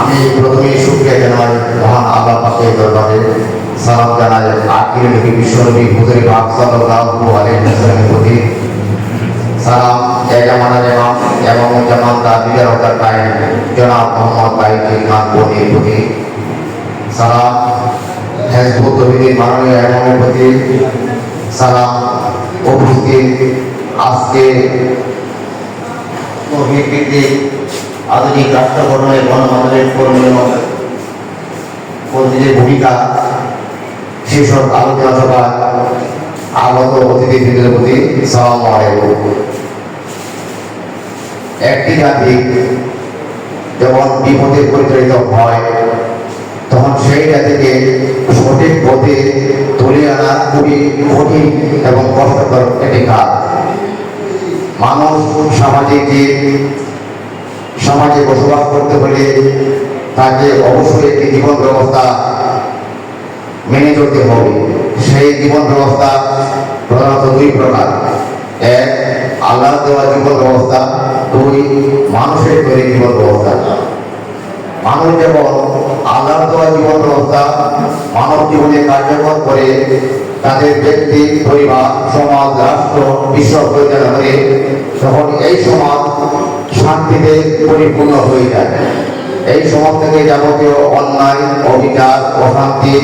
আমি প্রথমেই শুক্রিয়া জানাই মহান আল্লাহ পাকের দরবারে, সালাম জানাই আখির নবী বিশ্বনবী হুজুর পাক সাল্লাল্লাহু আলাইহি ওয়াসাল্লামের প্রতি। সালাম জামানার ইমাম এবং জামান দা দিদার হকার কায়েম জনাব মোহাম্মদ বাইকি খান বনির প্রতি। সালাম হেজবুত তহিদের মাননীয় ইমামের প্রতি। সালাম উপস্থিত আজকে ভিত্তিক আধুনিক রাষ্ট্র গঠনে গণমাধ্যমের কর্মীয় কর্মীদের ভূমিকা সেসব আলোচনা সভায় আগত অতিথিবৃন্দের প্রতি সালাম আলাইকুম। একটি জাতি যখন বিপদে পরিচালিত হয়, তখন সেই জাতিকে সঠিক পথে তুলে আনা খুবই কঠিন এবং কষ্টকর একটি কাজ। মানুষ সামাজিক জীব সমাজে বসবাস করতে হলে তাকে অবশ্যই একটি জীবন ব্যবস্থা মেনে চলতে হবে। সেই জীবন ব্যবস্থা প্রধানত দুই প্রকার। এক আল্লাহ দেওয়া জীবন ব্যবস্থা। দুই, মানুষের তৈরি জীবন ব্যবস্থা। মানুষ যেমন আল্লাহ দেওয়া জীবন ব্যবস্থা, মানব জীবনে কার্যকর করে তাদের ব্যক্তি, পরিবার, সমাজ, রাষ্ট্র, বিশ্ব পরিচালনা করে তখন এই সমাজ শান্তিতে পরিপূর্ণ হয়ে যায়, এই সমাজ থেকে যাবতীয় অন্যায়, অবিচার, অশান্তি,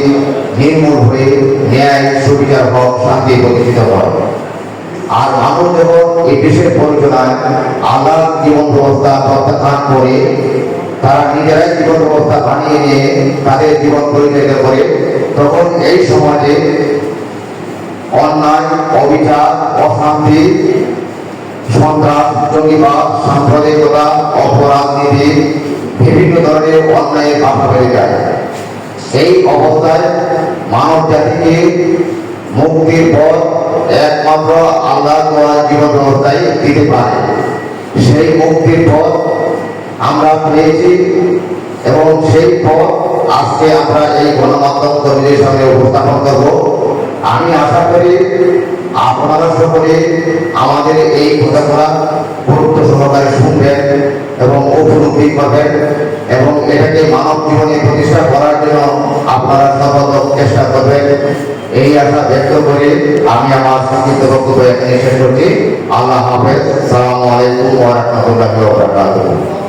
নির্মূল হয়ে ন্যায়, সুবিচার, হক, শান্তি প্রতিষ্ঠিত হয়। আর মানুষ যখন এই বিশেষ পরিচনায় আল্লাহ জীবন ব্যবস্থা প্রত্যাখ্যান করে তারা নিজেরাই জীবন ব্যবস্থা বানিয়ে নিয়ে তাদের জীবন পরিচালিত করে, তখন এই সমাজে অন্যায়, অবিচার, অশান্তি, সন্ত্রাস, জঙ্গিবাদ, সাম্প্রদায়িকতা অপরাজনীতি বিভিন্ন ধরনের অন্যায়ের বাধা বেড়ে যায়। এই অবস্থায় মানব জাতিকে মুক্তির পথ একমাত্র আল্লাহ জীবন ব্যবস্থায় দিতে পারে। সেই মুক্তির পথ আমরা পেয়েছি এবং সেই পথ আজকে আমরা এই গণমাধ্যম কর্মীদের সঙ্গে উপস্থাপন করব। আমি আশা করি আপনারা সকলে আমাদের এই কথাগুলা গুরুত্ব সহকারে শুনবেন এবং উপলব্ধি করবেন এবং এটাকে মানব জীবনে প্রতিষ্ঠা করার জন্য আপনারা সর্বদক চেষ্টা করবেন। এই আশা ব্যক্ত করে আমি আমার সংক্ষিপ্ত বক্তব্য এখানে শেষ করছি। আল্লাহ হাফেজ। সালামু আলাইকুম ওয়া